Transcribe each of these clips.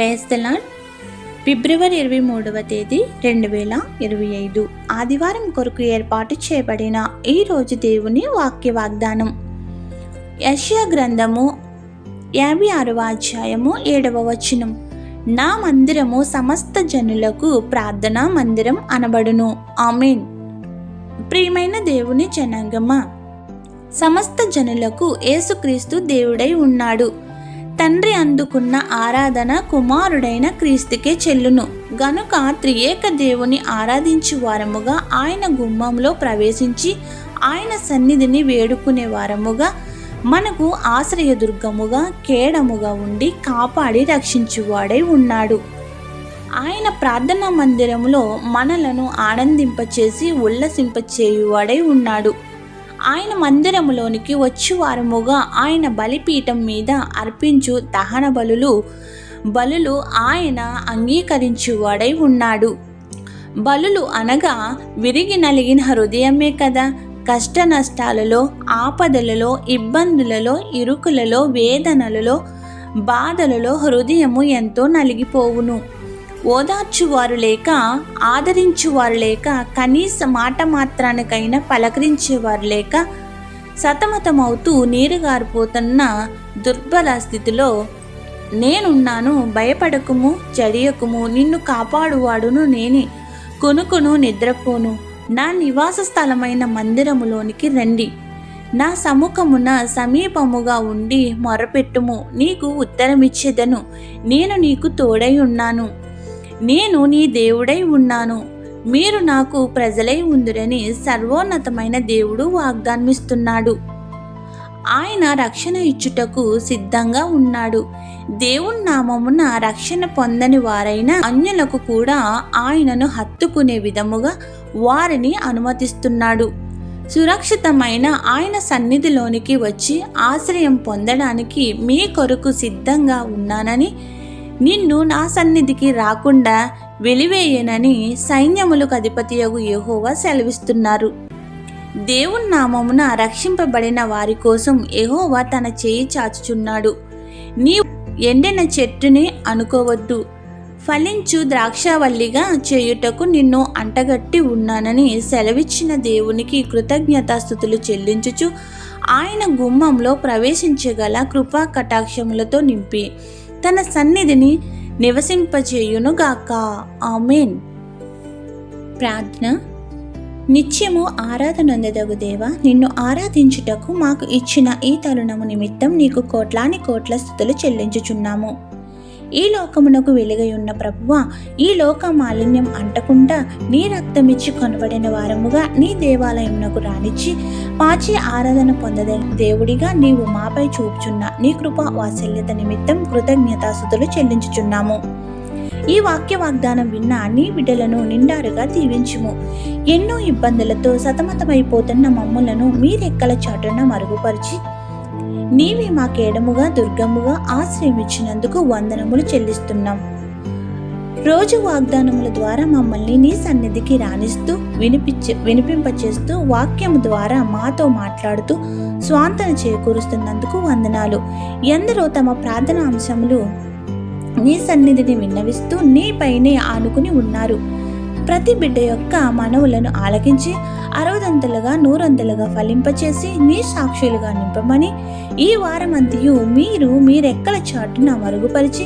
పేస్తలాడ్ ఫిబ్రవరి ఇరవై మూడవ తేదీ రెండు వేల ఇరవై ఐదు. ఆదివారం కొరకు ఏర్పాటు చేయబడిన ఈరోజు దేవుని వాక్య వాగ్దానం. యష్యా గ్రంథము యాభై ఆరవ అధ్యాయము ఏడవ వచనం. నా మందిరము సమస్త జనులకు ప్రార్థనా మందిరం అనబడును. ఆమెన్. ప్రియమైన దేవుని జనాంగమా సమస్త జనులకు యేసుక్రీస్తు దేవుడై ఉన్నాడు. తండ్రి అందుకున్న ఆరాధన కుమారుడైన క్రీస్తుకే చెల్లును. గనుక త్రియేక దేవుని ఆరాధించు వారముగా ఆయన గుమ్మంలో ప్రవేశించి ఆయన సన్నిధిని వేడుకునే వారముగా మనకు ఆశ్రయదుర్గముగా కేడముగా ఉండి కాపాడి రక్షించువాడై ఉన్నాడు. ఆయన ప్రార్థనా మందిరములో మనలను ఆనందింపచేసి ఉల్లసింపచేయువాడై ఉన్నాడు. ఆయన మందిరములోనికి వచ్చి వారముగా ఆయన బలిపీఠం మీద అర్పించు దహన బలులు బలులు ఆయన అంగీకరించువాడై ఉన్నాడు. బలులు అనగా విరిగి నలిగిన హృదయమే కదా. కష్ట నష్టాలలో ఆపదలలో ఇబ్బందులలో ఇరుకులలో వేదనలలో బాధలలో హృదయము ఎంతో నలిగిపోవును. ఓదార్చువారు లేక ఆదరించువారు లేక కనీస మాట మాత్రానికైనా పలకరించేవారు లేక సతమతమవుతూ నీరుగారిపోతున్న దుర్బల స్థితిలో నేనున్నాను భయపడకుము జడియకుము నిన్ను కాపాడువాడును నేనే. కొనుకును నిద్రపోను. నా నివాస స్థలమైన మందిరములోనికి రండి. నా సముఖమున సమీపముగా ఉండి మొరపెట్టుము. నీకు ఉత్తరమిచ్చేదను. నేను నీకు తోడై ఉన్నాను. నేను నీ దేవుడై ఉన్నాను. మీరు నాకు ప్రజలై ఉందిరని సర్వోన్నతమైన దేవుడు వాగ్దానమిస్తున్నాడు. ఆయన రక్షణ ఇచ్చుటకు సిద్ధంగా ఉన్నాడు. దేవుని నామమున రక్షణ పొందని వారైన అన్యులకు కూడా ఆయనను హత్తుకునే విధముగా వారిని అనుమతిస్తున్నాడు. సురక్షితమైన ఆయన సన్నిధిలోనికి వచ్చి ఆశ్రయం పొందడానికి మీ కొరకు సిద్ధంగా ఉన్నానని నిన్ను నా సన్నిధికి రాకుండా వెలివేయనని సైన్యములకు అధిపతియగు యహోవా సెలవిస్తున్నారు. దేవుని నామమున రక్షింపబడిన వారి కోసం ఎహోవా తన చేయి చాచుచున్నాడు. నీ ఎండిన చెట్టుని అనుకోవద్దు. ఫలించు ద్రాక్షావల్లిగా చేయుటకు నిన్ను అంటగట్టి ఉన్నానని సెలవిచ్చిన దేవునికి కృతజ్ఞతాస్థుతులు చెల్లించుచు ఆయన గుమ్మంలో ప్రవేశించగల కృపా కటాక్షములతో నింపి తన సన్నిధిని నివసింపజేయునుగాక. ఆమెన్. ప్రార్థన. నిత్యము ఆరాధనందదగు దేవ నిన్ను ఆరాధించుటకు మాకు ఇచ్చిన ఈ తరుణము నిమిత్తం నీకు కోట్లాని కోట్ల స్థుతులు చెల్లించుచున్నాము. ఈ లోకమునకు వెలుగై ఉన్న ప్రభువ ఈ లోక మాలిన్యం అంటకుండా నీ రక్తమిచ్చి కొనబడిన వారముగా నీ దేవాలయమునకు రానిచ్చి పాచి ఆరాధన పొందదే దేవుడిగా నీవు మాపై చూపుచున్న నీ కృప వాత్సల్యత నిమిత్తం కృతజ్ఞతాసుతులు చెల్లించుచున్నాము. ఈ వాక్య వాగ్దానం విన్న నీ బిడ్డలను నిండారుగా దీవించుము. ఎన్నో ఇబ్బందులతో సతమతమైపోతున్న మమ్ములను మీరెక్కల చాటున మరుగుపరిచి నీవే మాకేడముగా దుర్గముగా ఆశ్రయమిచ్చినందుకు వందనములు చెల్లిస్తున్నాం. రోజు వాగ్దానముల ద్వారా మమ్మల్ని నీ సన్నిధికి రాణిస్తూ వినిపించ వినిపింపచేస్తూ వాక్యము ద్వారా మాతో మాట్లాడుతూ స్వాంతన చేకూరుస్తున్నందుకు వందనాలు. ఎందరో తమ ప్రార్థన అంశములు నీ సన్నిధిని విన్నవిస్తూ నీపైనే ఆనుకుని ఉన్నారు. ప్రతి బిడ్డ యొక్క మనవులను ఆలకించి అరవదంతలుగా నూరంతలుగా ఫలింపచేసి నీ సాక్షులుగా నింపమని ఈ వారమంతయు మీరు మీరెక్కల చాటున మరుగుపరిచి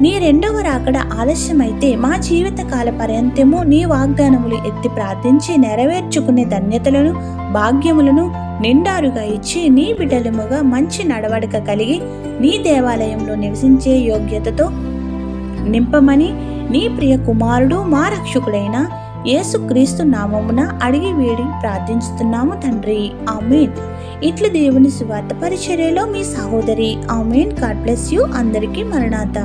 నీ రెండవ రాకడ ఆలస్యమైతే మా జీవితకాల పర్యంతము నీ వాగ్దానములు ఎత్తి ప్రార్థించి నెరవేర్చుకునే ధన్యతలను భాగ్యములను నిండారుగా ఇచ్చి నీ బిడ్డలముగా మంచి నడవడిక కలిగి నీ దేవాలయంలో నివసించే యోగ్యతతో నింపమని నీ ప్రియ కుమారుడు మా రక్షకుడైన యేసుక్రీస్తు నామమున అడిగి వేడి ప్రార్థించుతున్నాము తండ్రి. ఆమెన్. ఇట్లు దేవుని సువార్త పరిచర్యలో మీ సహోదరి. ఆమెన్. God bless you. అందరికీ మరణాత.